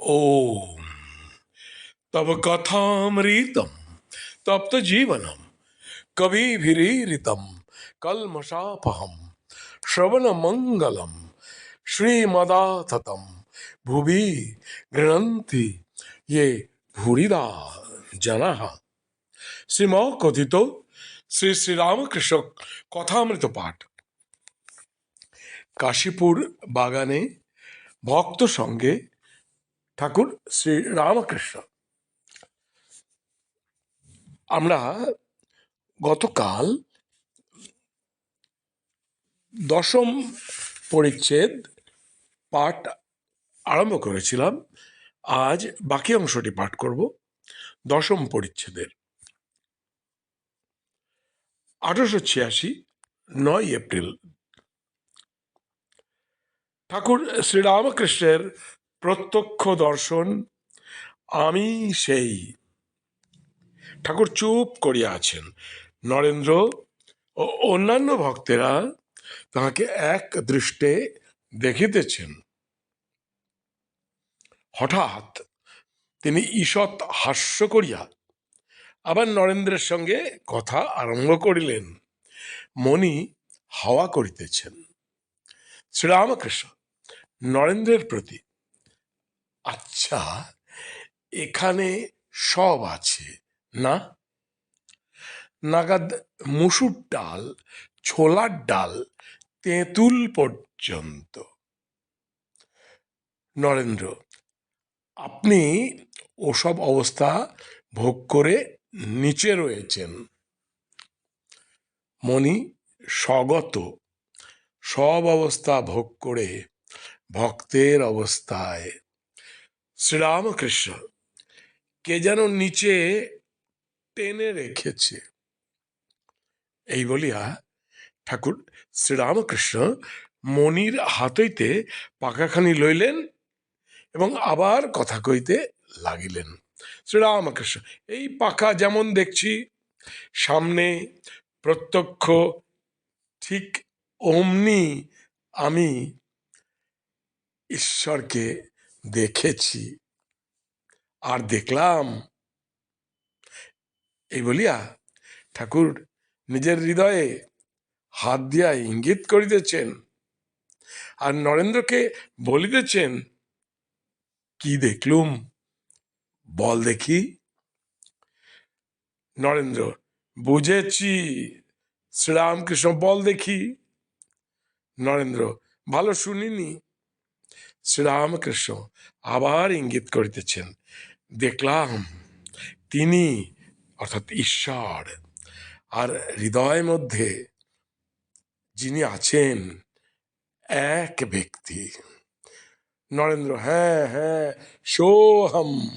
ॐ तव कथामृतं तप्तजीवनं कविभिरीरितं कल्मषापहं श्रवणमङ्गलं श्रीमदाततं भुवि गृह्णन्ति ये भूरिदा जनाः শ্রীম কথিত শ্রী শ্রীরামকৃষ্ণ কথামৃত পাঠ কাশীপুর বাগানে ভক্ত সঙ্গে ঠাকুর শ্রী রামকৃষ্ণ। আমরা গতকাল দশম পরিচ্ছেদ পাঠ আরম্ভ করেছিলাম। আজ বাকি অংশটি পাঠ করব দশম পরিচ্ছেদের। আঠারোশো ছিয়াশি নয় এপ্রিল। ঠাকুর শ্রীরামকৃষ্ণের প্রত্যক্ষ দর্শন, আমি সেই। ঠাকুর চুপ করিয়া আছেন। নরেন্দ্র ও অন্যান্য ভক্তেরা তাহাকে এক দৃষ্টে দেখিতেছেন। হঠাৎ তিনি ঈষৎ হাস্য করিয়া আবার নরেন্দ্রের সঙ্গে কথা আরম্ভ করিলেন। মণি হাওয়া করিতেছেন। শ্রীরামকৃষ্ণ, নরেন্দ্রের প্রতি আচ্ছা এখানে সব আছে, না? নাগাদ মুসুর ডাল, ছোলার ডাল, তেঁতুল পর্যন্ত। নরেন্দ্র, আপনি ওসব অবস্থা ভোগ করে নিচে রয়েছেন। মণি, স্বগত। সব অবস্থা ভোগ করে ভক্তের অবস্থায়। শ্রীরামকৃষ্ণ কে যেন নিচে টেনে রেখেছে। এই বলিয়া ঠাকুর শ্রীরামকৃষ্ণ মণির হাত হইতে পাখাখানি লইলেন এবং আবার কথা কইতে লাগিলেন। শ্রীরামকৃষ্ণ, এই পাখা যেমন দেখছি, সামনে প্রত্যক্ষ ঠিক অমনি আমি ঈশ্বরকে দেখেছি। আর দেখলাম। এই বলিয়া ঠাকুর নিজের হৃদয়ে হাত দিয়া ইঙ্গিত করিতেছেন আর নরেন্দ্রকে বলিতেছেন, কি দেখলুম? বল দেখি। নরেন্দ্র, বুঝেছি, শ্রীরামকৃষ্ণ, বল দেখি। নরেন্দ্র, ভালো শুনিনি। শ্রীরামকৃষ্ণ আবার ইঙ্গিত করিতেছেন দেখলাম তিনি, অর্থাৎ ঈশ্বর, আর হৃদয় মধ্যে যিনি আছেন, এক ব্যক্তি। নরেন্দ্র হ্যাঁ হ্যাঁ সোহম।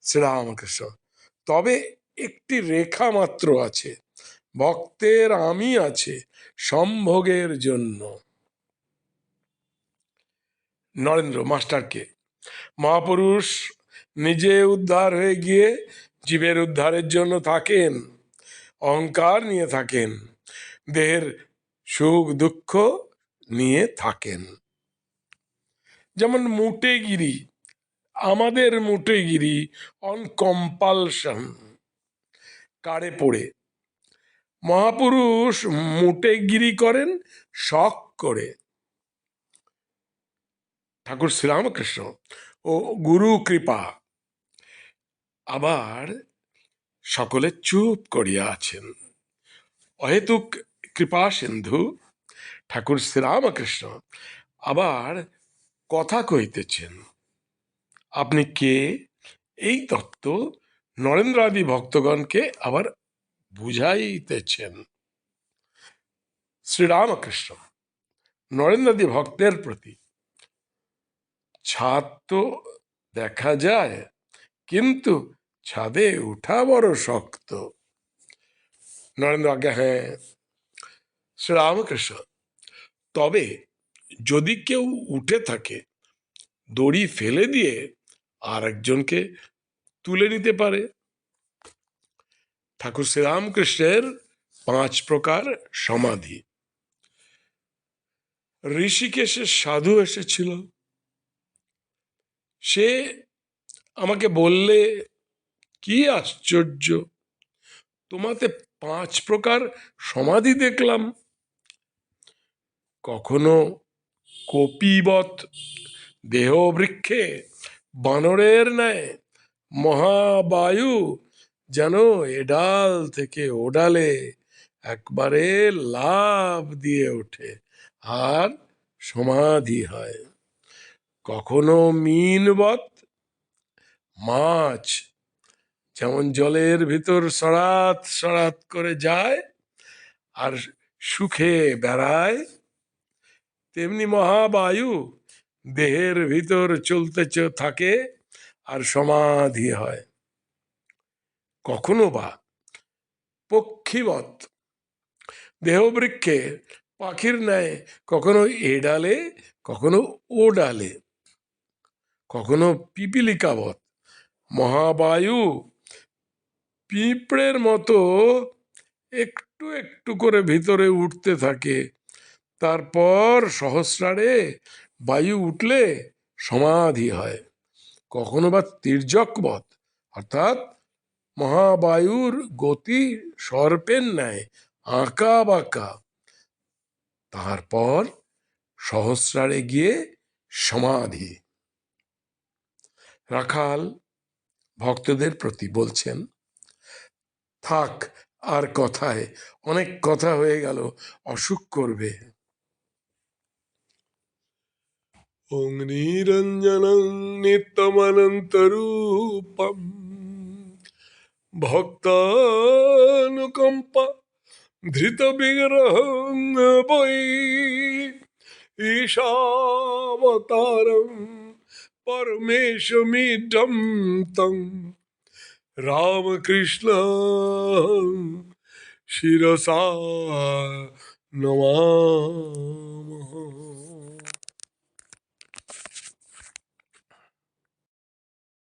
শ্রীরামকৃষ্ণ তবে একটি রেখা মাত্র আছে, ভক্তের আমি আছে সম্ভোগের জন্য। নরেন্দ্র, মাস্টারকে মহাপুরুষ নিজে উদ্ধার হয়ে গিয়ে জীবের উদ্ধারের জন্য থাকেন, অহংকার নিয়ে থাকেন, দেহের সুখ দুঃখ নিয়ে থাকেন। যেমন মুটেগিরি, আমাদের মুটেগিরি অন কম্পালশন কারে পড়ে। মহাপুরুষ মুটেগিরি করেন, শখ করে। ঠাকুর শ্রীরামকৃষ্ণ ও গুরু কৃপা। আবার সকলে চুপ করিয়া আছেন। অহেতুক কৃপা সিন্ধু, ঠাকুর শ্রীরামকৃষ্ণ আবার কথা কইতেছেন। আপনি কে? এই তত্ত্ব নরেন্দ্রাদি ভক্তগণকে আবার বুঝাইতেছেন। শ্রীরামকৃষ্ণ, নরেন্দ্রাদি ভক্তের প্রতি ছাদ তো দেখা যায়, কিন্তু ছাদে উঠা বড় শক্ত। নরেন্দ্র আজ্ঞা হ্যাঁ শ্রীরামকৃষ্ণ, তবে যদি কেউ উঠে থাকে, দড়ি ফেলে দিয়ে আর একজনকে তুলে নিতে পারে। ঠাকুর শ্রীরামকৃষ্ণের পাঁচ প্রকার সমাধি। ঋষিকেশের সাধু এসেছিল সে আমাকে বললে, কি আশ্চর্য! তোমাতে পাঁচ প্রকার সমাধি দেখলাম। কখনো কপিবৎ দেহবৃক্ষে বানরের ন্যায় মহাবায়ু যেন এডাল থেকে ওডালে একবারে লাভ দিয়ে ওঠে, আর সমাধি হয়। কখনো মিনবৎ মাছ যেমন জলের ভিতর সরাত সরাত করে যায় আর সুখে বেড়ায়, তেমনি মহাবায়ু দেহের ভিতর চলতে থাকে আর সমাধি হয়। কখনো বা পক্ষীবৎ দেহবৃক্ষে পাখির ন্যায় কখনো এ ডালে, কখনো ও ডালে কখনো পিপিলিকাবৎ মহাবায়ু পিঁপড়ের মতো একটু একটু করে ভিতরে উঠতে থাকে। তারপর সহস্রারে বায়ু উঠলে সমাধি হয়। কখনো বা তির্যকবৎ অর্থাৎ মহাবায়ুর গতি সর্পের ন্যায়, আঁকা বাঁকা। তারপর সহস্রারে গিয়ে সমাধি। রাখাল ভক্তদের প্রতি বলছেন, থাক, আর কথায় অনেক কথা হয়ে গেল, অসুখ করবে। ওং নিরঞ্জনং নিত্যমনন্তরূপম ভক্তানুকম্পা ধৃত বিগ্রহং বৈ ঈশাবতারম। পরমেশমিডম তং রামকৃষ্ণ শিরসা নমামহ